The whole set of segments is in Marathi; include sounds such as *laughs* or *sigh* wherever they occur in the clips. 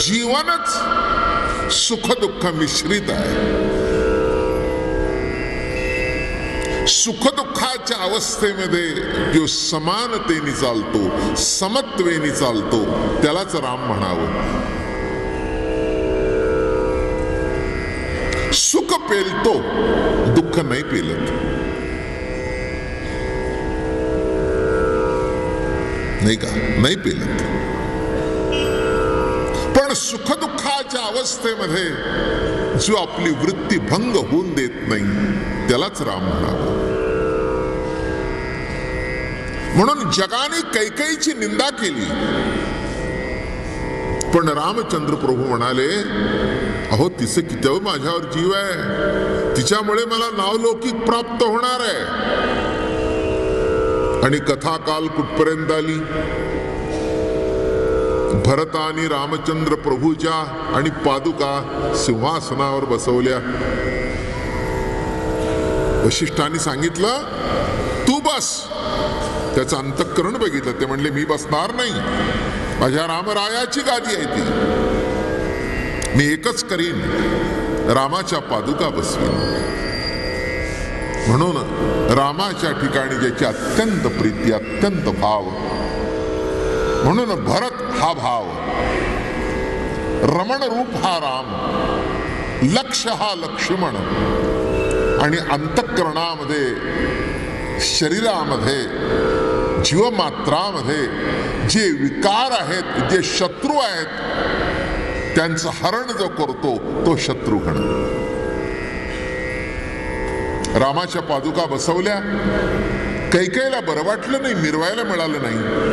जीवनच सुखदुःख मिश्रित आहे सुखदुःखाच्या अवस्थेमध्ये जो समानतेने चालतो समत्वेने चालतो त्यालाच राम म्हणावं. सुख पेलतो दुःख नाही पेलत. नाही का? नाही पेलत. सुखदुःखाच्या अवस्थेमध्ये जो आपली वृत्ती भंग होऊन देत नाही त्यालाच राम म्हणाला. म्हणून जगाने कैकईची निंदा केली. पण रामचंद्र प्रभू म्हणाले अहो तिचं कितव माझ्यावर जीव आहे? तिच्यामुळे मला नावलौकिक प्राप्त होणार आहे. आणि कथा काल कुठपर्यंत आली? भरता आणि रामचंद्र प्रभूच्या आणि पादुका सिंहासनावर बसवल्या. वशिष्ठांनी सांगितलं तू बस. त्याचं अंतःकरण बघितलं. ते म्हणले मी बसणार नाही. माझ्या रामरायाची गादी आहे ती. मी एकच करीन. रामाच्या पादुका बसवीन. म्हणून रामाच्या ठिकाणी ज्याची अत्यंत प्रीती अत्यंत भाव म्हणून भरत हा भाव. रमण रूप हा राम लक्ष हा लक्ष्मण. आणि अंतःकरणामध्ये शरीरामध्ये जीवमात्रामध्ये जे विकार आहेत जे शत्रू आहेत त्यांचं हरण जो करतो तो शत्रुघ्न. रामाच्या पादुका बसवल्या. कैकेला बरं वाटलं नाही मिरवायला मिळालं नाही.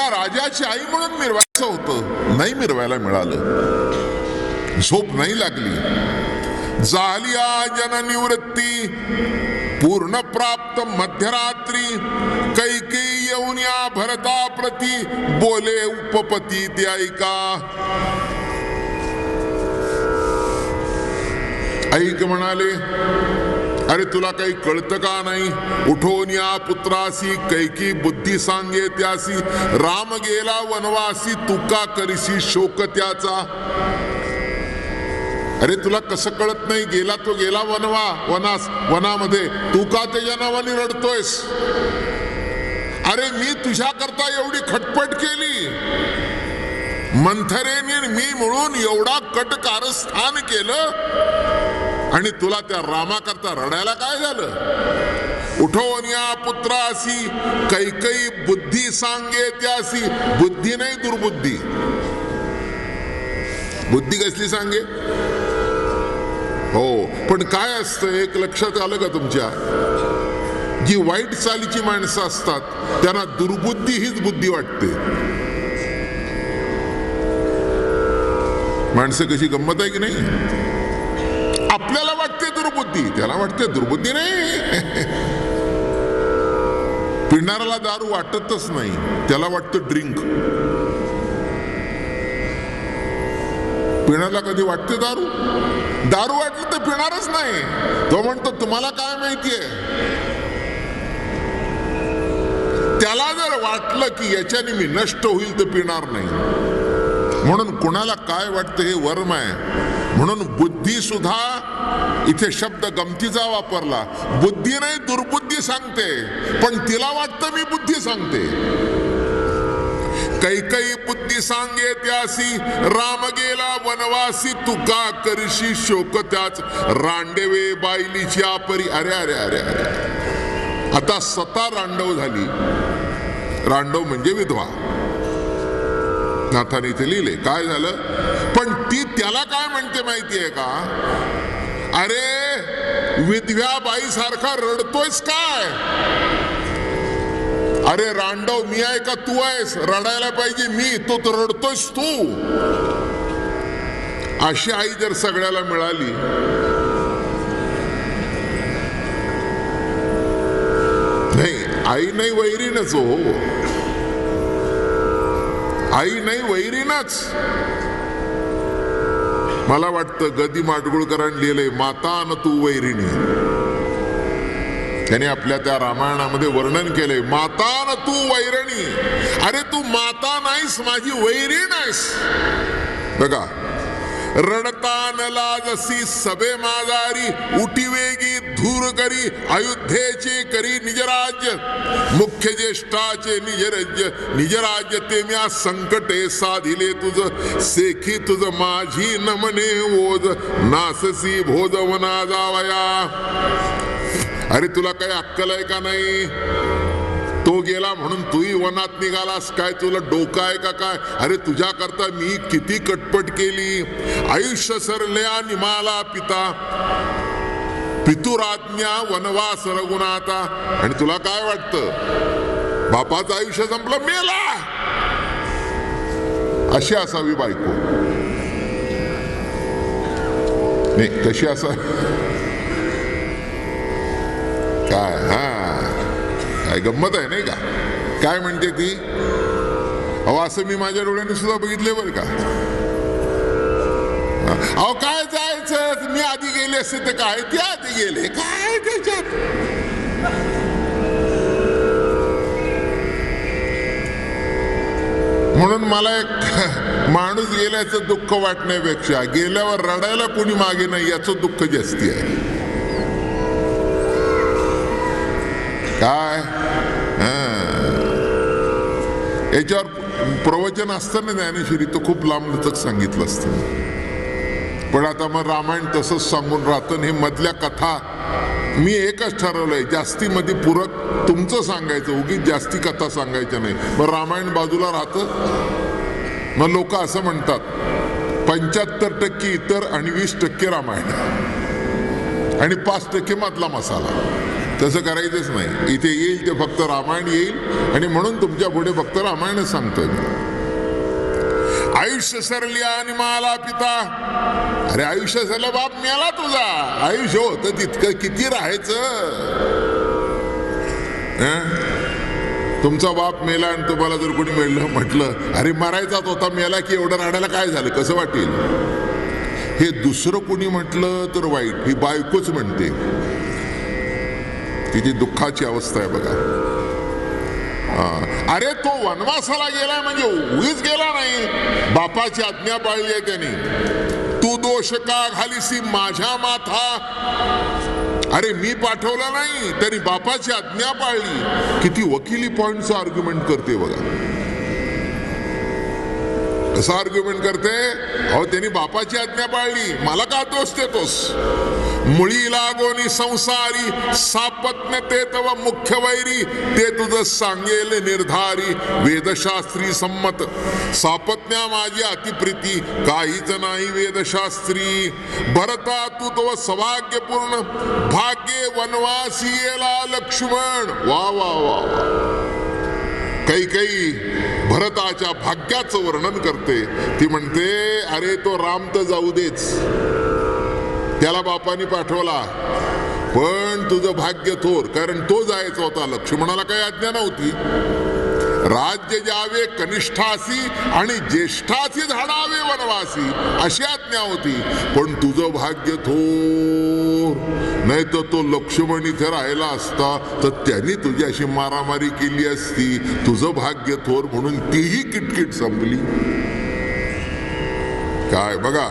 तिला राजाची आई म्हणून मिरवायचं होतं. नाही मिरवायला मिळालं. झोप नाही लागली. झाली जननिवृत्ती पूर्ण प्राप्त मध्यरात्री कैके येऊन या भरता प्रती बोले उपपती ते ऐका. ऐक म्हणाले अरे तुला काही कळतं का नाही? उठून या पुत्रासी कैकी बुद्धी सांगे त्यासी राम गेला वनवासी तुका करीसी शोक त्याचा अरे तुला कसं कळत नाही? गेला तो गेला वनवा वनास वनामध्ये. तू का त्याच्या नावाने रडतोयस? अरे मी तुझ्या करता एवढी खटपट केली. मंथरेने मी म्हणून एवढा कट कारस्थान केलं आणि तुला त्या रामाकरता रडायला काय झालं? उठवण्या या पुत्रासी कैकई बुद्धी सांगे त्यासी. बुद्धी नाही दुर्बुद्धी. बुद्धी कसली सांगे? हो पण काय असतं एक लक्षात आलं का तुमच्या? जी वाईट चालीची माणसं असतात त्यांना दुर्बुद्धी हीच बुद्धी वाटते. माणसं कशी गंमत आहे की नाही? दुर्बुद्धी त्याला वाटते दुर्बुद्धी नाही. *laughs* पिणाऱ्याला दारू वाटतच नाही त्याला वाटतं ड्रिंक. पिण्याला कधी वाटते दारू? दारू वाटलं तर पिणारच नाही. तो म्हणतो तुम्हाला काय माहितीये? त्याला जर वाटलं की याच्याने मी नष्ट होईल तर पिणार नाही. म्हणून कुणाला काय वाटतं हे वर्म आहे? म्हणून बुद्धी सुद्धा इथे शब्द गमतीचा वापरला. बुद्धी नाही दुर्बुद्धी सांगते. पण तिला वाटतं मी बुद्धी सांगते. कैकई बुद्धी सांगे त्यासी राम गेला वनवासी तुका करशी शोक त्याच? रांडेवे बायलीची आपरी. अरे अरे अरे अरे. आता स्वतः रांडव झाली. रांडव म्हणजे विधवा. नाथाने इथे लिहिले. काय झालं? पण ती त्याला काय म्हणते माहितीये का? अरे विधव्या बाई सारखा रडतोयस काय? अरे रांडव मी आहे का तू आहेस? रडायला पाहिजे मी तो तर रडतोयस तू. अशी आई जर सगळ्याला मिळाली नाही आई नाही वैरीनच हो. आई नाही वैरीनच. मला वाटतं गदी माडगुळकरांनी लिहिलंय माता न तू वैरिणी. त्याने आपल्या त्या रामायणामध्ये वर्णन केलंय माता न तू वैरणी. अरे तू माता नाहीस माझी वैरीण आहेस बघा रडता न लाजसी सबे माजारी उटीवेगी धूर करी अयोध्येचे करी निजराज्य. मुख्य ज्येष्ठाचे निजराज्य निजराज्य ते म्या संकटे साधिले तुझ. सेखी तुझ माझी नमने ओज नाससी भोजवना जावया. अरे तुला काही अक्कल आहे का नाही? तो गेला म्हणून तूही वनात निघालास काय? तुला डोकं आहे का काय? अरे तुझ्या करता मी किती कटपट केली. आयुष्य सरल्या निमाला पिता. पितुराज्ञा वनवास रघुनाथा. आणि तुला काय वाटतं? बापाचं आयुष्य संपलं मेला! अशी असावी बायको. नाही कशी असा काय? हा. काय गंमत आहे नाही का? काय म्हणते ती? अहो असं मी माझ्या डोळ्याने सुद्धा बघितले बरं का. अहो काय जायचं? मी आधी गेले असते तर काय? ते आधी गेले. काय त्याच्यात? म्हणून मला एक *laughs* माणूस गेल्याचं दुःख वाटण्यापेक्षा गेल्यावर रडायला कोणी मागे नाही याचं दुःख जास्ती आहे. काय? याच्यावर प्रवचन असतं ना ज्ञानेश्वरी तर खूप लांब लचक सांगितलं असतं. पण आता मग रामायण तसंच सांगून राहतं हे मधल्या कथा मी एकच ठरवलंय आहे जास्तीमध्ये पूरक तुमचं सांगायचं उगीच जास्ती कथा सांगायच्या नाही. मग रामायण बाजूला राहतं. मग लोक असं म्हणतात पंच्याहत्तर टक्के इतर आणि वीस टक्के रामायण. आणि पाच टक्के मधला मसाला. तसं करायचंच नाही. इथे येईल ते फक्त रामायण येईल आणि म्हणून तुमच्यापुढे फक्त रामायणच सांगतोय मी. आयुष्य सरली आणि मला पिता. अरे आयुष्य सरलं बाप मेला तुझा. आयुष्य होत तितकं किती राहायचं? तुमचा बाप मेला आणि तुम्हाला जर कोणी मिळलं म्हटलं अरे मरायचाच होता मेला की एवढं राहण्याला काय झालं? कसं वाटेल? हे दुसरं कोणी म्हटलं तर वाईट. ही बायकोच म्हणते. तिची दुःखाची अवस्था आहे बघा. अरे तो वनवासाला गेला म्हणजे उगीच गेला नाही. बापाची आज्ञा पाळली आहे त्याने. तू दोष का घालीसी माझ्या माथा? अरे मी पाठवला नाही तरी बापाची आज्ञा पाळली. किती वकिली पॉइंटचं आर्ग्युमेंट करते बघा. कसं आर्ग्युमेंट करते? अहो त्यांनी बापाची आज्ञा पाळली. मला का दोष देतोस? मुळी लागोनी संसारी सापत्न ते तव मुख्य वैरी ते तुझ सांगेल निर्धारी वेदशास्त्री संमत. सापत्न्या माझी अतिप्रीती काहीच नाही वेदशास्त्री. भरता तू तव सौभाग्यपूर्ण भाग्ये वनवासी येला लक्ष्मण. वा वा वा वा. काही काही भरताच्या भाग्याचं वर्णन करते. ती म्हणते अरे तो राम तर जाऊ देच. त्याला बापाने पाठवला. पण तुझं भाग्य थोर कारण तो जायचा होता. लक्ष्मणाला काही आज्ञा नव्हती. राज्य जावे कनिष्ठासी आणि ज्येष्ठासी झाडावे वनवासी अशी आज्ञा होती. पण तुझं भाग्य थोर. नाही तर तो लक्ष्मण इथे राहिला असता तर त्यांनी तुझ्याशी मारामारी केली असती. तुझं भाग्य थोर म्हणून तीही किटकिट संपली. काय बघा.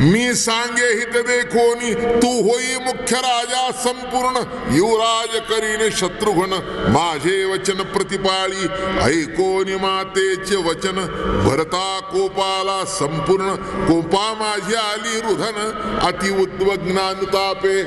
मी सांगे हित देखोनी तू होई मुख्य राजा संपूर्ण युवराज करीन शत्रुघ्न. माझे वचन प्रतिपाळी ऐकोनी मातेचे वचन. भरता कोपाला संपूर्ण कोपा माझी आली रुधन अति उद्वग्नानुतापे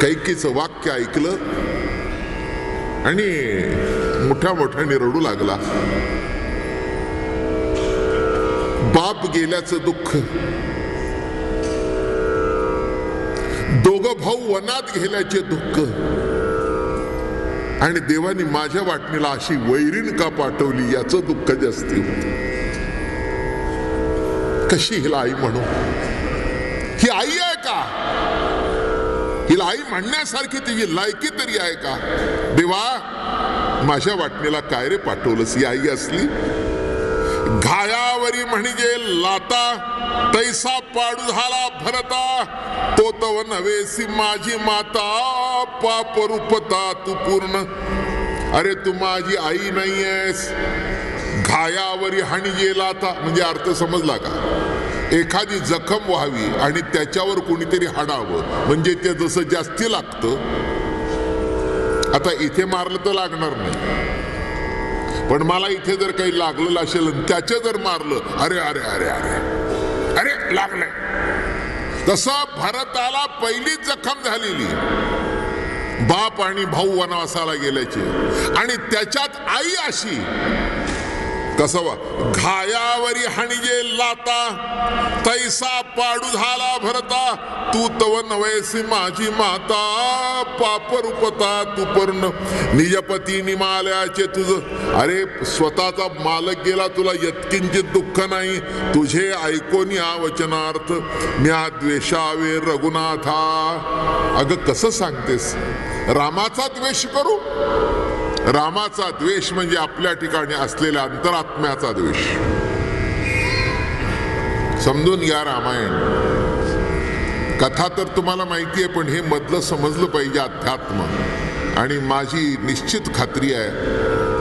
कैकीच वाक्य ऐकलं आणि मोठ्या मोठ्याने रडू लागला. बाप गेल्याचं दुःख. दोघ भाऊ वनात गेल्याचे दुःख. आणि देवानी माझ्या वाटणीला अशी वैरीण का पाठवली याचं दुःख जास्ती होत. कशी हिला आई म्हणू? ही आई आहे का? हिला आई म्हणण्यासारखी तिची लायकी तरी आहे का? देवा माझ्या वाटणीला काय रे पाठवलंस? ही आई असली? घायावरी म्हणजे लाता तैसा पाडू झाला भरता. तो तव नवेसी माझी माता पापरूपता तू पूर्ण. अरे तू माझी आई नाहीयेस. घायावरी हाणी गेला आता म्हणजे अर्थ समजला का? एखादी जखम व्हावी आणि त्याच्यावर कोणीतरी हाडावं म्हणजे ते जसं जास्ती लागतं. आता इथे मारलं तर लागणार नाही. पण मला इथे जर काही लागलेलं असेल त्याचे जर मारलं अरे अरे अरे अरे अरे लागलंय. तसा भारताला पहिलीच जखम झालेली. बाप आणि भाऊ वनवासाला गेल्याचे. आणि त्याच्यात आई अशी कसं वा घायावरी हणिजे लाता तैसा पाडू झाला भरता तू तव नवयसी माझी माता पापरूपता तू पर्ण. निजपती निमाल्याचे तुझ अरे स्वतःचा मालक गेला तुला यत्किंचित दुःख नाही तुझे ऐकून या वचनार्थ म्या द्वेषावे रघुनाथा. अगं कसं सांगतेस? रामाचा द्वेष करू? रामाचा द्वेष म्हणजे आपल्या ठिकाणी असलेल्या अंतरात्म्याचा द्वेष. समजून घ्या रामायण. कथा तर तुम्हाला माहिती आहे पण हे मधलं समजलं पाहिजे अध्यात्म. आणि माझी निश्चित खात्री आहे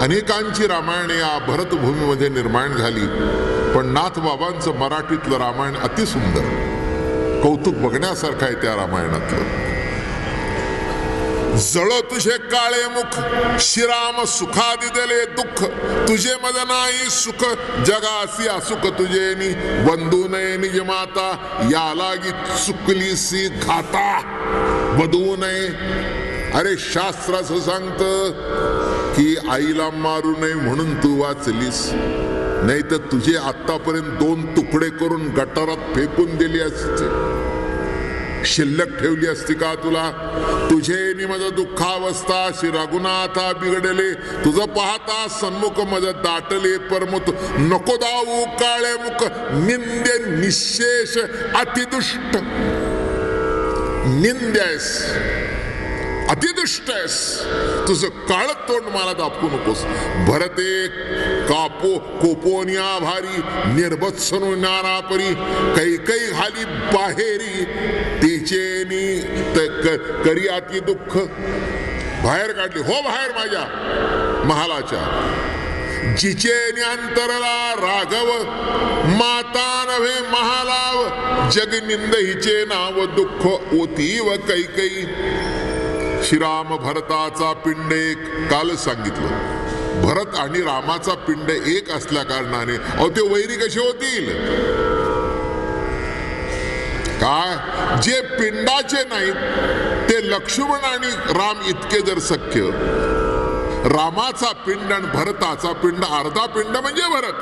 अनेकांची रामायण या भरतभूमीमध्ये निर्माण झाली पण नाथ बाबांचं मराठीतलं रामायण अतिसुंदर. कौतुक बघण्यासारखं आहे त्या रामायणातलं. जळ तुझे काळे मुख श्रीराम सुखा दिले दुःख तुझे मज नाही सुख जगासी असुख तुझे नि बंधू नये निज माता या लागी चुकलीसी घाता बदू नये. अरे शास्त्र असं सांगत की आईला मारू नये म्हणून तू वाचलीस नाही तर तुझे आतापर्यंत दोन तुकडे करून गटारात फेकून दिले असते शिल्लक ठेवली असती का तुला? तुझे माझं दुःखावस्था श्री रघुनाथा बिघडले. तुझं पाहता सन्मुख मज दाटले परमुत. नको दाऊ काळे मुख निंदे निशेष अतिदुष्ट. निंद्यास अतिदुष्ट आहेस. तुझं काळ तोंड मला दापू नकोस. भरते कापो कोपोनिया भारी निर्भत्सनो नानापरी काही काही घाली बाहेरी तिचेनी त- क- करी आती दुःख. बाहेर काढली. हो बाहेर माझ्या महालाच्या. जिचे अंतरला राघव माता नव्हे महालाव जगनिंद हिचे नाव दुःख ओतीव कैकई. श्रीराम भरताचा पिंड एक. काल सांगितलं. भरत आणि रामाचा पिंड एक असल्या कारणाने. अहो ते वैरी कसे होतील? काय? जे पिंडाचे नाहीत ते लक्ष्मण आणि राम इतके जर सख्य. रामाचा पिंड आणि भरताचा पिंड अर्धा पिंड म्हणजे भरत.